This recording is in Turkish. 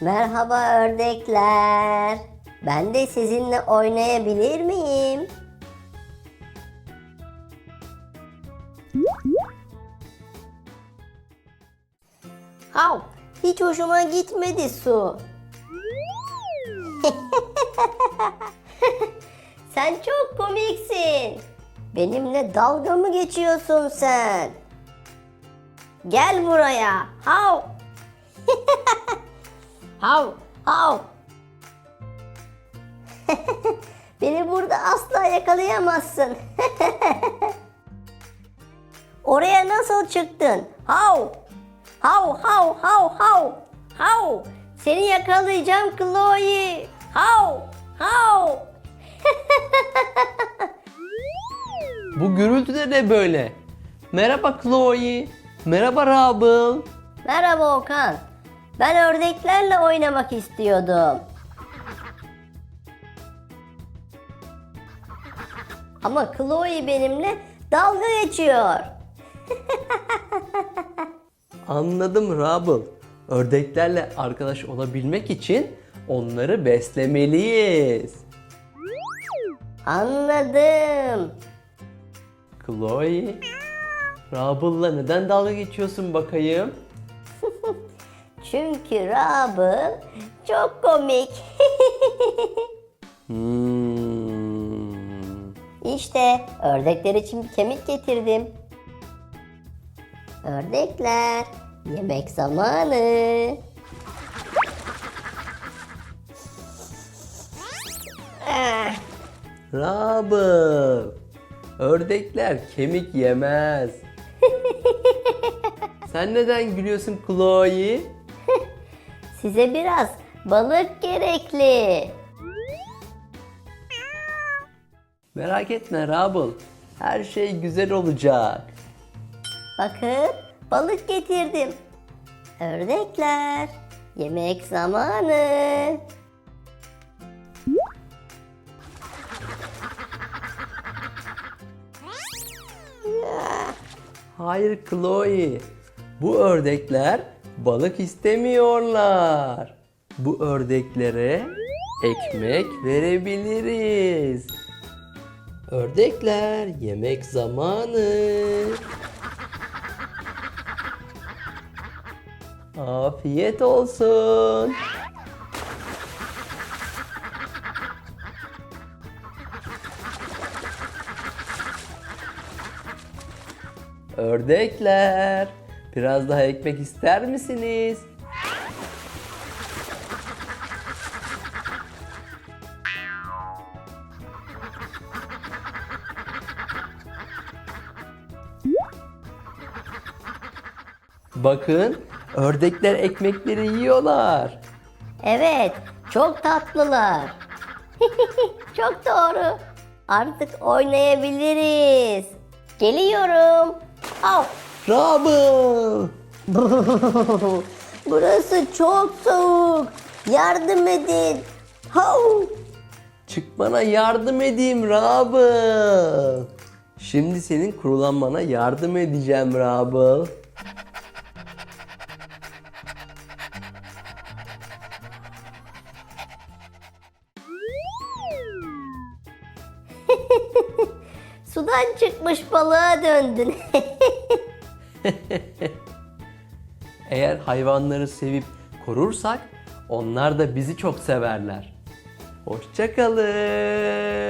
Merhaba ördekler. Ben de sizinle oynayabilir miyim? Hav, hiç hoşuma gitmedi su. sen çok komiksin. Benimle dalga mı geçiyorsun sen? Gel buraya. Hav. hav, hav. Beni burada asla yakalayamazsın. Oraya nasıl çıktın? Hav. Hav hav hav hav. Hav. Seni yakalayacağım Chloe. Hav. Hav. Bu gürültü de ne böyle? Merhaba Chloe. Merhaba Rubble. Merhaba Okan. Ben ördeklerle oynamak istiyordum. Ama Chloe benimle dalga geçiyor. Anladım Rubble. Ördeklerle arkadaş olabilmek için onları beslemeliyiz. Anladım. Chloe, Rubble'la neden dalga geçiyorsun bakayım? Çünkü Rubble çok komik. Hmm. işte ördekler için bir kemik getirdim. Ördekler, yemek zamanı. Ah, ördekler kemik yemez. Sen neden gülüyorsun Chloe? Size biraz balık gerekli. Merak etme Rubble, her şey güzel olacak. Bakın balık getirdim. Ördekler, yemek zamanı. Hayır Chloe. Bu ördekler balık istemiyorlar. Bu ördeklere ekmek verebiliriz. Ördekler yemek zamanı. Afiyet olsun. Ördekler, biraz daha ekmek ister misiniz? Bakın, ördekler ekmekleri yiyorlar. Evet, çok tatlılar. çok doğru. Artık oynayabiliriz. Geliyorum. Av. Rubble! Burası çok soğuk. Yardım edin. Hav. Çıkmana yardım edeyim Rubble. Şimdi senin kurulanmana yardım edeceğim Rubble. Sudan çıkmış balığa döndün. Eğer hayvanları sevip korursak onlar da bizi çok severler. Hoşçakalın.